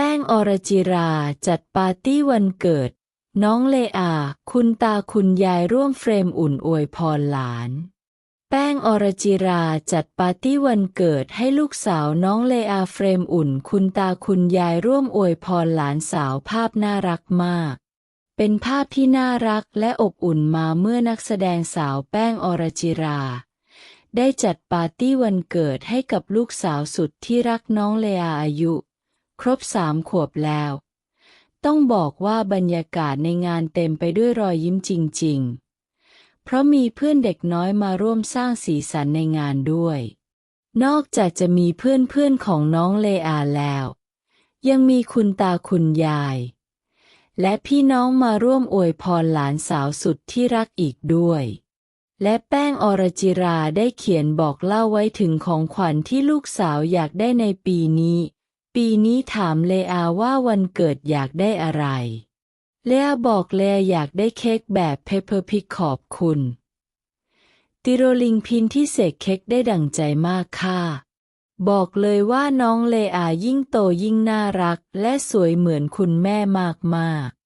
แป้งอรจิราจัดปาร์ตี้วันเกิด น้องเลอา คุณตาคุณยายร่วมเฟรมอุ่นอวยพรหลาน แป้งอรจิราจัดปาร์ตี้วันเกิดให้ลูกสาวน้องเลอาเฟรมอุ่น คุณตาคุณยายร่วมอวยพรหลานสาวภาพน่ารักมาก เป็นภาพที่น่ารักและอบอุ่นมาเมื่อนักแสดงสาวแป้งอรจิรา ได้จัดปาร์ตี้วันเกิดให้กับลูกสาวสุดที่รักน้องเลอาอายุ ครบสามขวบแล้ว ต้องบอกว่าบรรยากาศในงานเต็มไปด้วยรอยยิ้มจริง ๆ เพราะมีเพื่อนเด็กน้อยมาร่วมสร้างสีสันในงานด้วย นอกจากจะมีเพื่อนๆของน้องเลอาแล้ว ยังมีคุณตาคุณยาย และพี่น้องมาร่วมอวยพรหลานสาวสุดที่รักอีกด้วยและแป้งอรจิราได้เขียนบอกเล่าไว้ถึงของขวัญที่ลูกสาวอยากได้ในปีนี้ ปีนี้ถามเลอาว่าวันเกิดอยากได้อะไร เลอาบอกเลอาอยากได้เค้กแบบเพเปอร์พิกขอบคุณ ติโรลิงพินที่เสกเค้กได้ดั่งใจมากค่ะบอกเลยว่าน้องเลอายิ่งโตยิ่งน่ารักและสวยเหมือนคุณแม่มากๆ